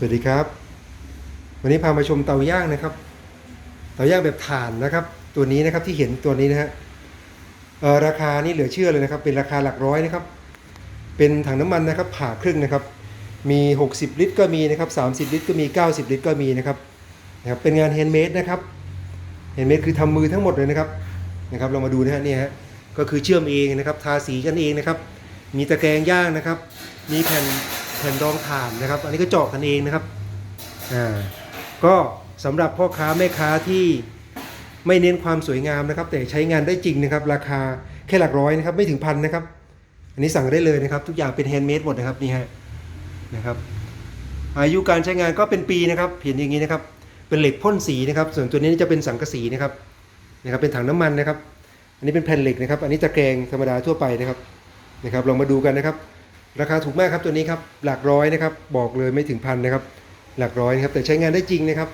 สวัสดีครับ วันนี้พามาชมเตาย่างนะครับ เตาย่างแบบถ่านนะครับ ตัวนี้นะครับที่เห็นตัวนี้นะฮะราคานี่เหลือเชื่อเลยนะครับ เป็นราคาหลักร้อยนะครับ เป็นถังน้ำมันนะครับ ผ่าครึ่งนะครับ มี 60 ลิตรก็มีนะครับ30 ลิตรก็มี 90 ลิตรก็มีนะครับนะครับเป็นงานแฮนด์เมดนะครับแฮนด์เมดคือทำมือทั้งหมดเลยนะครับนะครับเรามาดูนะฮะนี่ฮะก็คือเชื่อมเองนะครับ ทาสีกันเองนะครับ มีตะแกรงย่างนะครับ มีแผ่น แผ่นรองถ่านนะครับ อันนี้ก็เจาะกันเองนะครับอ่าก็สำหรับพ่อค้าแม่ค้าที่ไม่เน้นความสวยงามนะครับ แต่ใช้งานได้จริงนะครับ ราคาแค่หลักร้อยนะครับ ไม่ถึงพันนะครับ อันนี้สั่งได้เลยนะครับ ทุกอย่างเป็นแฮนด์เมดหมดนะครับนี่ฮะนะครับ อายุการใช้งานก็เป็นปีนะครับเห็นอย่างนี้นะครับ เป็นเหล็กพ่นสีนะครับ ส่วนตัวนี้จะเป็นสังกะสีนะครับนะครับ เป็นถังน้ำมันนะครับ อันนี้เป็นแผ่นเหล็กนะครับ อันนี้ตะแกรงธรรมดาทั่วไปนะครับนะครับ ลองมาดูกันนะครับ ราคาถูกมากครับตัวนี้ครับหลักร้อยนะครับ บอกเลยไม่ถึงพันนะครับ หลักร้อยนะครับแต่ใช้งานได้จริงนะครับ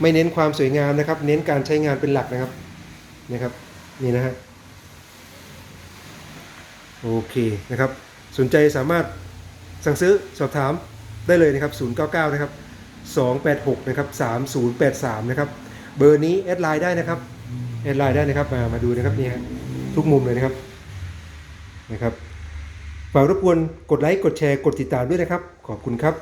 ไม่เน้นความสวยงามนะครับ เน้นการใช้งานเป็นหลักนะครับนะครับ นี่นะฮะโอเคนะครับ สนใจสามารถสั่งซื้อสอบถามได้เลยนะครับ 099 นะครับ 286 นะครับ 3083 นะครับ เบอร์นี้แอดไลน์ได้นะครับ แอดไลน์ได้นะครับ มา มาดูนะครับนี่ฮะทุกมุมเลยนะครับ นะครับ ฝากรบกวนกดไลค์กดแชร์กดติดตามด้วยนะครับ ขอบคุณครับ